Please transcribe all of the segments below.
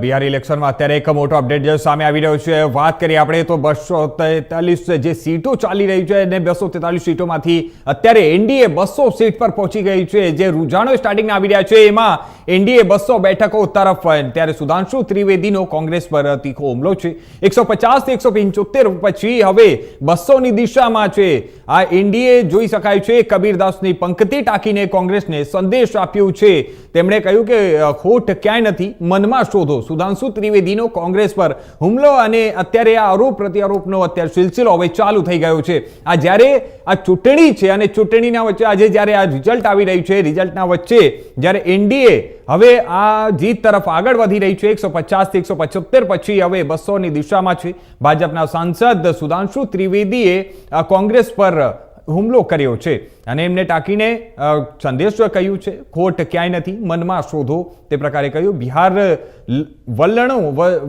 બિહાર ઇલેક્શનમાં અત્યારે એક મોટો અપડેટ જે સામે આવી રહ્યો છે, વાત કરીએ આપણે તો બસો તેતાલીસ જે સીટો ચાલી રહી છે અને બસો તેતાલીસ સીટોમાંથી અત્યારે એનડીએ બસો સીટ પર પહોંચી ગઈ છે, જે રૂઝાણો સ્ટાર્ટિંગના આવી રહ્યા છે, એમાં એનડીએ બસો બેઠકો તરફ ત્યારે સુધાંશુ ત્રિવેદીનો કોંગ્રેસ પર તીખો હુમલો છે. એકસો પચાસથી એકસો પંચોતેર પછી હવે બસોની દિશામાં છે. આ એનડીએ જોઈ શકાય છે, કબીરદાસની પંક્તિ ટાંકીને કોંગ્રેસને સંદેશ આપ્યું છે. તેમણે કહ્યું કે ખોટ ક્યાંય નથી, મનમાં શોધો. સુધાંશુ ત્રિવેદીનો કોંગ્રેસ પર હુમલો અને અત્યારે આ આરોપ પ્રત્યારોપનો અત્યારે સિલસિલો હવે ચાલુ થઈ ગયો છે. આ જ્યારે આ ચૂંટણી છે અને ચૂંટણીના વચ્ચે આજે જ્યારે આ રિઝલ્ટ આવી રહ્યું છે, રિઝલ્ટના વચ્ચે જ્યારે એનડીએ હવે આ જીત તરફ આગળ વધી રહી છે, એકસો પચાસથી એકસો પચોતેર પછી હવે બસોની દિશામાં છે. ભાજપના સાંસદ સુધાંશુ ત્રિવેદીએ કોંગ્રેસ પર હુમલો કર્યો છે. અને એમને ટાંકીને સંદેશ કહ્યું છે. ખોટ ક્યાંય નથી. મનમાં શોધો. તે પ્રકારે કહ્યું, બિહાર વલણો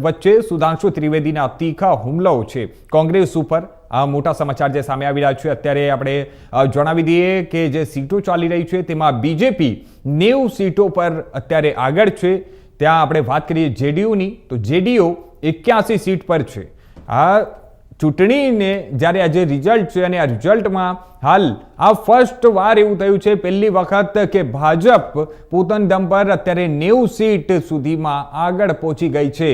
વચ્ચે સુધાંશુ ત્રિવેદીના તીખા હુમલાઓ છે. કોંગ્રેસ ઉપર આ મોટા સમાચાર જે સામે આવી રહ્યા છે, અત્યારે આપણે જણાવી દઈએ કે જે સીટો ચાલી રહી છે, તેમાં બીજેપી નેવું સીટો પર અત્યારે આગળ છે. ત્યાં આપણે વાત કરીએ જેડીયુની. તો જેડીયુ એક્યાસી સીટ પર છે. આ ચૂંટણીને જ્યારે આજે રિઝલ્ટ છે અને આ રિઝલ્ટમાં હાલ આ ફર્સ્ટ વાર એવું થયું છે, પહેલી વખત કે ભાજપ પોતાના દમ પર અત્યારે નેવું સીટ સુધીમાં આગળ પહોંચી ગઈ છે.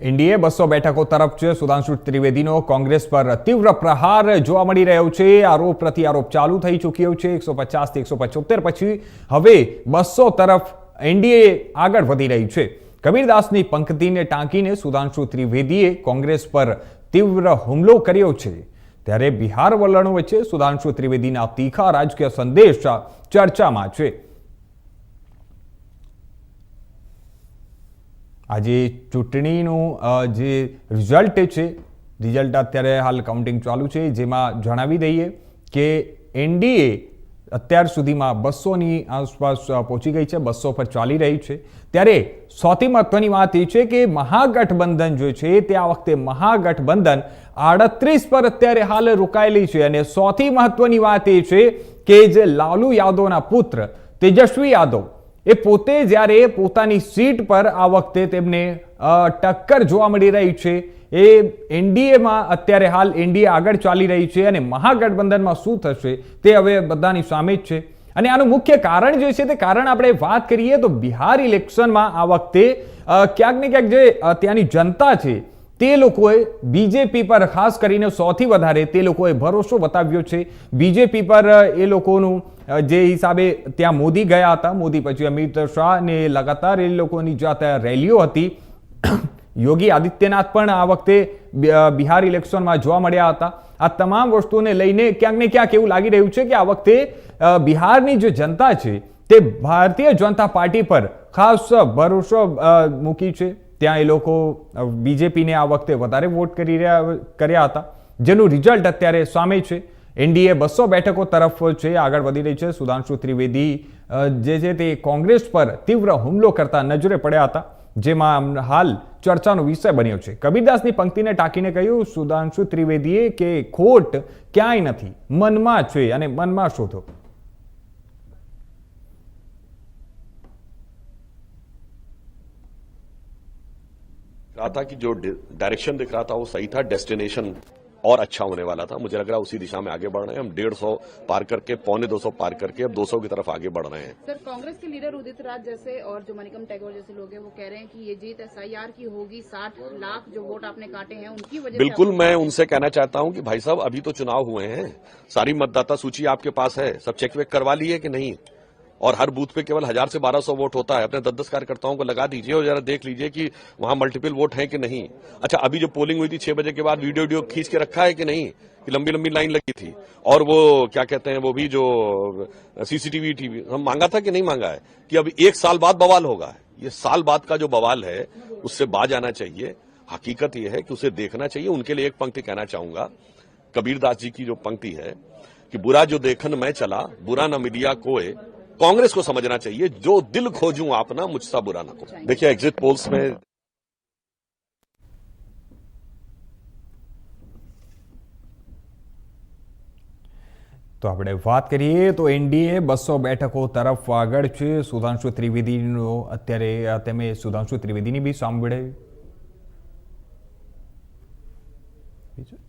એનડીએ બસો બેઠકો તરફ છે. સુધાંશુ ત્રિવેદીનો કોંગ્રેસ પર તીવ્ર પ્રહાર જોવા મળી રહ્યો છે. આરોપ પ્રત્યારોપ ચાલુ થઈ ચૂક્યો છે. એકસો પચાસથી એકસો પચોતેર પછી હવે બસો તરફ એનડીએ આગળ વધી રહ્યું છે. કબીરદાસની પંક્તિને ટાંકીને સુધાંશુ ત્રિવેદીએ કોંગ્રેસ પર તીવ્ર હુમલો કર્યો છે. ત્યારે બિહાર વલણો વચ્ચે સુધાંશુ ત્રિવેદીના તીખા રાજકીય સંદેશ ચર્ચામાં છે. આજે ચૂંટણીનું જે રિઝલ્ટ છે, રિઝલ્ટ અત્યારે હાલ કાઉન્ટિંગ ચાલુ છે, જેમાં જણાવી દઈએ કે એનડીએ અત્યાર સુધીમાં બસોની આસપાસ પહોંચી ગઈ છે, બસો પર ચાલી રહી છે. ત્યારે સૌથી મહત્વની વાત એ છે કે મહાગઠબંધન જે છે, તે આ વખતે મહાગઠબંધન આડત્રીસ પર અત્યારે હાલ રોકાયેલી છે. અને સૌથી મહત્વની વાત એ છે કે જે લાલુ યાદવના પુત્ર, તેજસ્વી યાદવ એ પોતે જ્યારે પોતાની સીટ પર આ વખતે તેમને ટક્કર જોવા મળી રહી છે. એ એનડીએમાં અત્યારે હાલ એનડીએ આગળ ચાલી રહી છે અને મહાગઠબંધનમાં શું થશે તે હવે બધાની સામે જ છે. અને આનું મુખ્ય કારણ જે છે તે કારણ આપણે વાત કરીએ તો બિહાર ઇલેક્શનમાં આ વખતે ક્યાંક ને ક્યાંક જે ત્યાંની જનતા છે તે લોકોએ બીજેપી પર, ખાસ કરીને સૌથી વધારે, તે લોકોએ ભરોસો બતાવ્યો છે. બીજેપી પર એ લોકોનું જે હિસાબે ત્યાં મોદી ગયા હતા, મોદી પછી અમિત શાહ ને લગાતાર એ લોકોની જે ત્યાં રેલીઓ હતી. યોગી આદિત્યનાથ પણ આ વખતે બિહાર ઇલેક્શનમાં જોવા મળ્યા હતા. આ તમામ વસ્તુઓને લઈને ક્યાંક ને ક્યાંક એવું લાગી રહ્યું છે કે આ વખતે બિહારની જે જનતા છે, તે ભારતીય જનતા પાર્ટી પર ખાસ ભરોસો મૂકી છે. ત્યાં એ લોકો બીજેપીને આ વખતે વધારે વોટ કરી રહ્યા, કર્યા હતા. જેનું રિઝલ્ટ અત્યારે સામે છે. એનડીએ બસો બેઠકો તરફ છે, આગળ વધી રહી છે. સુધાંશુ ત્રિવેદી જે છે તે કોંગ્રેસ પર તીવ્ર હુમલો કરતા નજરે પડ્યા હતા, જેમાં હાલ ચર્ચાનો વિષય બન્યો છે. કબીરદાસની પંક્તિને ટાંકીને કહ્યું, સુધાંશુ ત્રિવેદીએ કે ખોટ ક્યાંય નથી. મનમાં છે અને મનમાં શોધો. रहा था कि जो डायरेक्शन दिख रहा था वो सही था डेस्टिनेशन और अच्छा होने वाला था। मुझे लग रहा है उसी दिशा में आगे बढ़ रहे हैं। हम डेढ़ सौ पार करके पौने दो सौ पार करके अब दो सौ की तरफ़ आगे बढ़ रहे हैं। सर कांग्रेस के लीडर उदित राज जैसे और जो मनिकम टैगोर जैसे लोग हैं वो कह रहे हैं कि ये जीत एसआईआर की होगी। साठ लाख जो वोट आपने काटे हैं उनकी वजह बिल्कुल मैं उनसे कहना चाहता हूँ कि भाई साहब अभी तो चुनाव हुए हैं। सारी मतदाता सूची आपके पास है। सब चेक वेक करवा लिए कि नहीं? और हर बूथ पे केवल हज़ार से बारह सौ वोट होता है। अपने दस दस कार्यकर्ताओं को लगा दीजिए और जरा देख लीजिए कि वहाँ मल्टीपल वोट है कि नहीं। अच्छा अभी जो पोलिंग हुई थी छह बजे के बाद वीडियो वीडियो खींच के रखा है कि नहीं? कि लंबी लंबी लाइन लगी थी। और वो, क्या कहते हैं, वो भी जो सीसीटीवी टीवी हम मांगा था कि नहीं मांगा है? कि अब एक साल बाद बवाल होगा। ये साल बाद का जो बवाल है, उससे बाज आना चाहिए। हकीकत यह है कि उसे देखना चाहिए। उनके लिए एक पंक्ति कहना चाहूँगा। कबीरदास जी की जो पंक्ति है कि बुरा जो देखन मैं चला, बुरा न मिलिया कोय कांग्रेस को समझना चाहिए जो दिल खोजूं आपना मुझसा बुरा न को देखिए एग्जिट पोल्स में તો આપણે વાત કરીએ તો એનડીએ બસો બેઠકો તરફ આગળ છે સુધાંશુ ત્રિવેદીનો અત્યારે અ, તમે સુધાંશુ ત્રિવેદીની બી સાંભળે બીજું